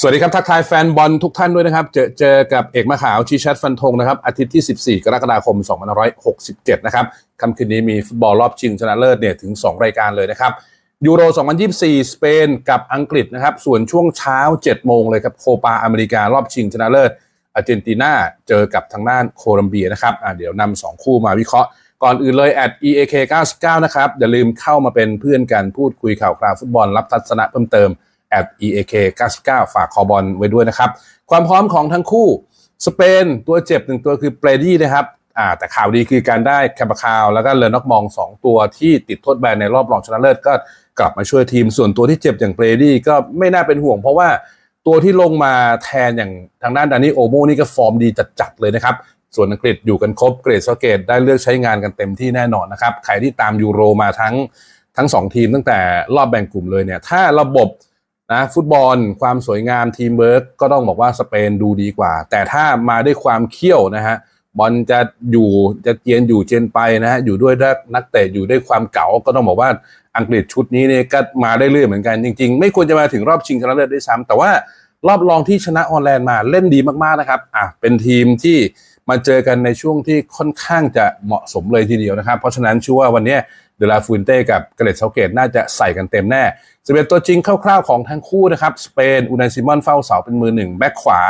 สวัสดีครับ ทักทายแฟนบอลทุกท่านด้วยนะครับ เจอเจอกับเอกมะขาวชีชัดฟันธงนะครับ อาทิตย์ที่ 14 กรกฎาคม 2567 นะครับค่ำคืนนี้มีฟุตบอลรอบชิงชนะเลิศเนี่ยถึง 2 รายการเลยนะครับยูโร 2024 สเปนกับอังกฤษนะครับ ส่วนช่วงเช้า 7 โมงเลยครับโคปาอเมริการอบชิงชนะเลิศอาร์เจนตินาเจอกับทางด้านโคลัมเบียนะครับเดี๋ยวนำสองคู่มาวิเคราะห์ก่อนอื่นเลย at eak 99นะครับอย่าลืมเข้ามาเป็นเพื่อนกันพูดคุยข่าวคราวฟุตบอลรับทัศนะเพิ่มเติม at eak 99ฝากคอบอลไว้ด้วยนะครับ ความพร้อมของทั้งคู่ สเปนตัวเจ็บหนึ่งตัวคือเปรดี้นะครับอ่าแต่ข่าวดีคือการได้แคมปคาว แล้วก็เลนนอกมอง 2 ตัวที่ติดโทษแบนในรอบรองชนะเลิศก็กลับมาช่วยทีม ส่วนตัวที่เจ็บอย่างเปรดี้ก็ไม่น่าเป็นห่วง เพราะว่าตัวที่ลงมาแทนอย่างทางด้านดานิโอโมนี่ก็ฟอร์มดีจัดๆเลยนะครับ ส่วนอังกฤษอยู่กันครบเกรดสเกตได้เลือกใช้งานกันเต็มที่แน่นอนนะครับ ใครที่ตามยูโรมาทั้งทั้งสองทีมตั้งแต่รอบแบ่งกลุ่มเลยเนี่ยถ้าระบบ นะฟุตบอลความสวยงามทีมเวิร์กก็ต้องบอกว่าสเปนดูดีกว่า แต่ถ้ามาด้วยความเขี้ยวนะฮะบอลจะอยู่จะเจียนอยู่เจียนไปนะฮะอยู่ด้วยนักเตะอยู่ด้วยความเก๋าก็ต้องบอกว่าอังกฤษชุดนี้เนี่ยก็มาได้เรื่อยเหมือนกันจริงๆ ไม่ควรจะมาถึงรอบชิงชนะเลิศด้วยซ้ำแต่ว่ารอบรองที่ชนะออร์แลนด์มาเล่นดีมากๆนะครับอะเป็นทีมที่มาเจอกันในช่วงที่ค่อนข้างจะเหมาะสมเลยทีเดียวนะครับ เพราะฉะนั้นชื่อว่าวันนี้ เดลาฟูนเต้กับเกเรตเซาเกตน่าจะใส่กันเต็มแน่สเปนตัวจริงคร่าวๆของทั้งคู่นะครับ สเปน อูนายซิมอนเฝ้าเสาเป็นมือหนึ่งแบ็คขวา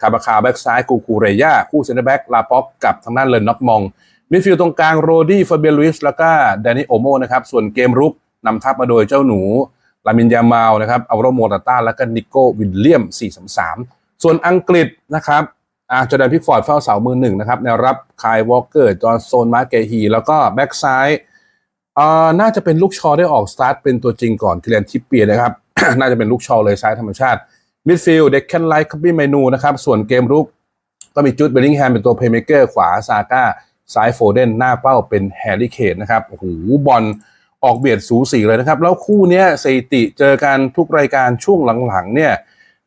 คาบาคาแบ็กซ้าย กูคูเรย่า คู่เซนเตอร์แบ็กลาป็อกกับทางด้านเลนน็อกมอง มิดฟิลด์ตรงกลางโรดี้ฟาเบียลุยส์แล้วก็แดนนี่โอโมนะครับ ส่วนเกมรุกนำทัพมาโดยเจ้าหนูลามินยามาลนะครับอัลโรโมตาต้าแล้วก็นิโก้วิลเลียม4-3-3 ส่วนอังกฤษนะครับอาจอแดนพิกฟอร์ดเฝ้าเสามือหนึ่งนะครับแนวรับคายวอลเกอร์ จอร์โซนมาเกฮีแล้วก็แบ็กซ้าย น่าจะเป็นลูกชอได้ออกสตาร์ทเป็นตัวจริงก่อนคิเลียนทิปเปียนะครับ น่าจะเป็นลูกชอเลยซ้ายธรรมชาติมิดฟิลด์เด็กแคนไลท์คับบี้เมนูนะครับ ส่วนเกมรุกก็มีจุดเบลลิงแฮมเป็นตัวเพย์เมเกอร์ขวาซาก้าซ้ายโฟเดนหน้าเป้าเป็นแฮร์รี่เคนนะครับโอ้โหบอลออกเบียดสูสีเลยนะครับ แล้วคู่นี้สถิติเจอกันทุกรายการช่วงหลังๆเนี่ย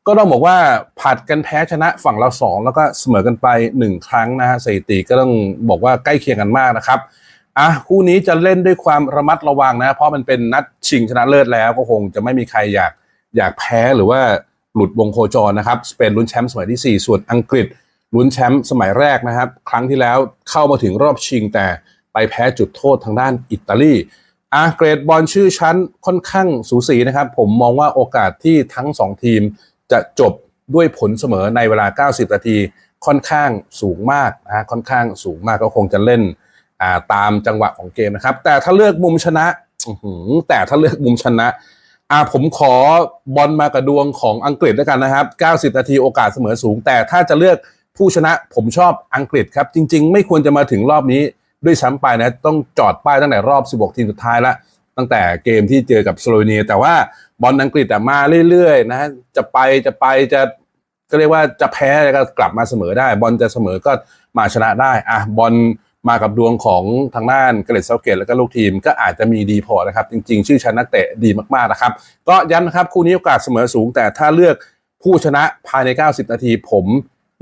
ก็ต้องบอกว่าผัดกันแพ้ชนะฝั่งเราสองแล้วก็เสมอกันไป1ครั้งนะฮะสถิติก็ต้องบอกว่าใกล้เคียงกันมากนะครับ อะคู่นี้จะเล่นด้วยความระมัดระวังนะ เพราะมันเป็นนัดชิงชนะเลิศแล้วก็คงจะไม่มีใครอยากอยากแพ้หรือว่าหลุดวงโคจรนะครับสเปนลุ้นแชมป์สมัยที่ 4 ส่วนอังกฤษลุ้นแชมป์สมัยแรกนะครับ ครั้งที่แล้วเข้ามาถึงรอบชิงแต่ไปแพ้จุดโทษทางด้านอิตาลีอะเกรดบอลชื่อชั้นค่อนข้างสูสีนะครับ ผมมองว่าโอกาสที่ทั้ง 2 ทีมจะจบด้วยผลเสมอในเวลา 90 นาที ค่อนข้างสูงมากนะค่อนข้างสูงมากก็คงจะเล่น อ่าตามจังหวะของเกมนะครับ แต่ถ้าเลือกมุมชนะแต่ถ้าเลือกมุมชนะอ่าผมขอบอลมากระดวงของอังกฤษด้วยกันนะครับ 90 นาทีโอกาสเสมอสูง แต่ถ้าจะเลือกผู้ชนะผมชอบอังกฤษครับ จริง ๆ ไม่ควรจะมาถึงรอบนี้ด้วยซ้ำไปนะ ต้องจอดป้ายตั้งแต่รอบ 16 ทีมสุดท้ายละตั้งแต่เกมที่เจอกับสโลวีเนีย แต่ว่าบอลอังกฤษอะมาเรื่อยๆนะฮะจะไปจะไปจะก็เรียกว่าจะแพ้ก็กลับมาเสมอได้ บอลจะเสมอก็มาชนะได้อะบอล มากับดวงของทางด้านเกรดเซาเกตแล้วก็ลูกทีมก็อาจจะมีดีพอนะครับ จริง ๆ ชื่อชั้นนักเตะดีมากๆนะครับ ก็ย้ำนะครับคู่นี้โอกาสเสมอสูง แต่ถ้าเลือกผู้ชนะภายใน 90 นาทีผม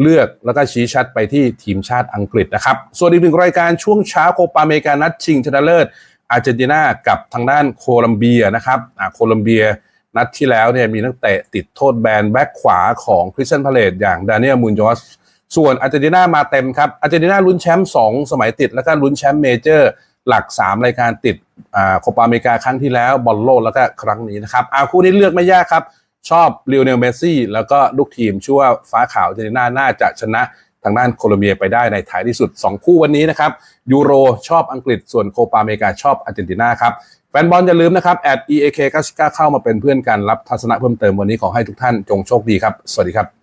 เลือกแล้วก็ชี้ชัดไปที่ทีมชาติอังกฤษนะครับ ส่วนอีกหนึ่งรายการช่วงเช้าโคปาอเมริกานัดชิงชนะเลิศอาร์เจนตินากับทางด้านโคลัมเบียนะครับอ่าโคลัมเบียนัดที่แล้วเนี่ยมีนักเตะติดโทษแบนแบ็กขวาของคริสเซนพาเลตอย่างดานิเอลมูนจอส ส่วนอาร์เจนตินามาเต็มครับอาร์เจนตินาลุ้นแชมป์2สมัยติด แล้วก็ลุ้นแชมป์เมเจอร์หลัก 3 รายการติดอ่าโคปาอเมริกาครั้งที่แล้วบอลโลกแล้วก็ครั้งนี้นะครับอาคู่นี้เลือกไม่ยากครับ ชอบลิโอเนลเมสซี่แล้วก็ลูกทีมชื่วฟ้าขาวอาร์เจนตินาน่าจะชนะทางด้านโคลอมเบียไปได้ในท้ายที่สุด 2 คู่วันนี้นะครับยูโรชอบอังกฤษส่วนโคปาอเมริกาชอบอาร์เจนตินาครับแฟนบอลอย่าลืมนะครับ at eak 99เข้ามาเป็นเพื่อนกันรับทัศนะเพิ่มเติมวันนี้ขอให้ทุกท่านจงโชคดีครับ สวัสดีครับ